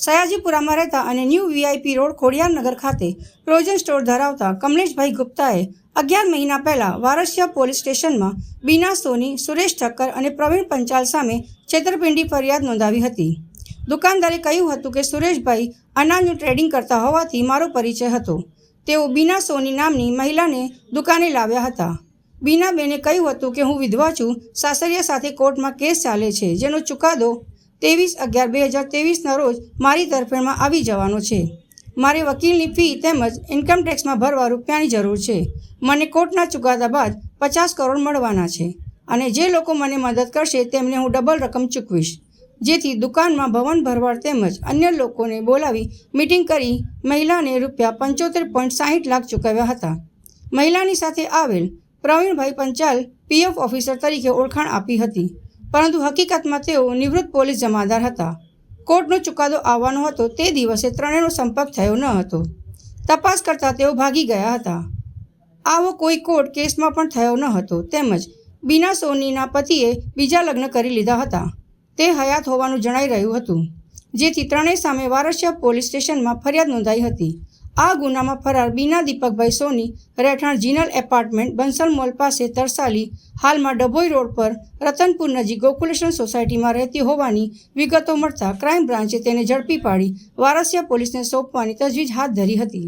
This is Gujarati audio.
સયાજીપુરામાં રહેતા અને ન્યૂ વીઆઈપી રોડ ખોડિયારનગર ખાતે પ્રોવિઝન સ્ટોર ધરાવતા કમલેશભાઈ ગુપ્તાએ અગિયાર મહિના પહેલાં વારસિયા પોલીસ સ્ટેશનમાં બીના સોની, સુરેશ ઠક્કર અને પ્રવીણ પંચાલ સામે છેતરપિંડી ફરિયાદ નોંધાવી હતી. દુકાનદારે કહ્યું હતું કે સુરેશભાઈ અનાજનું ટ્રેડિંગ કરતા હોવાથી મારો પરિચય હતો. તેઓ બીના સોની નામની મહિલાને દુકાને લાવ્યા હતા. બીનાબેને કહ્યું હતું કે હું વિધવા છું, સાસરિયા સાથે કોર્ટમાં કેસ ચાલે છે, જેનો ચુકાદો ત્રેવીસ અગિયાર બે હજાર ત્રેવીસના રોજ મારી તરફેણમાં આવી જવાનો છે. મારે વકીલની ફી તેમજ ઇન્કમ ટેક્સમાં ભરવા રૂપિયાની જરૂર છે. મને કોર્ટના ચુકાદા બાદ પચાસ કરોડ મળવાના છે અને જે લોકો મને મદદ કરશે તેમને હું ડબલ રકમ ચૂકવીશ. જેથી દુકાનમાં ભવન ભરવાડ તેમજ અન્ય લોકોને બોલાવી મિટિંગ કરી મહિલાને રૂપિયા પંચોતેર પોઈન્ટ સાહીઠ લાખ ચૂકવ્યા હતા. મહિલાની સાથે આવેલ પ્રવીણભાઈ પંચાલ પીએફ ઓફિસર તરીકે ઓળખાણ આપી હતી. પરંતુ હકીકતમાં તેઓ નિવૃત્ત પોલીસ જમાદાર હતા. કોર્ટનો ચુકાદો આવવાનો હતો તે દિવસે ત્રણેયનો સંપર્ક થયો ન હતો. તપાસ કરતાં તેઓ ભાગી ગયા હતા. આવો કોઈ કોર્ટ કેસમાં પણ થયો ન હતો. તેમજ બીના સોનીના પતિએ બીજા લગ્ન કરી લીધા હતા. તે હયાત હોવાનું જણાઈ રહ્યું હતું. જેથી ત્રણેય સામે વારસિયા પોલીસ સ્ટેશનમાં ફરિયાદ નોંધાઈ હતી. આ ગુનામાં ફરાર બીના દીપકભાઈ સોની, રહેઠાણ જીનલ એપાર્ટમેન્ટ, બંસલ મોલ પાસે તરસાલી હાલમાં ડભોઈ રોડ પર રતનપુર નજીક ગોકુલેશન સોસાયટીમાં રહેતી હોવાની વિગતો મળતા ક્રાઇમ બ્રાન્ચે તેને ઝડપી પાડી. વારસિયા પોલીસને સોંપવાની તજવીજ હાથ ધરી હતી.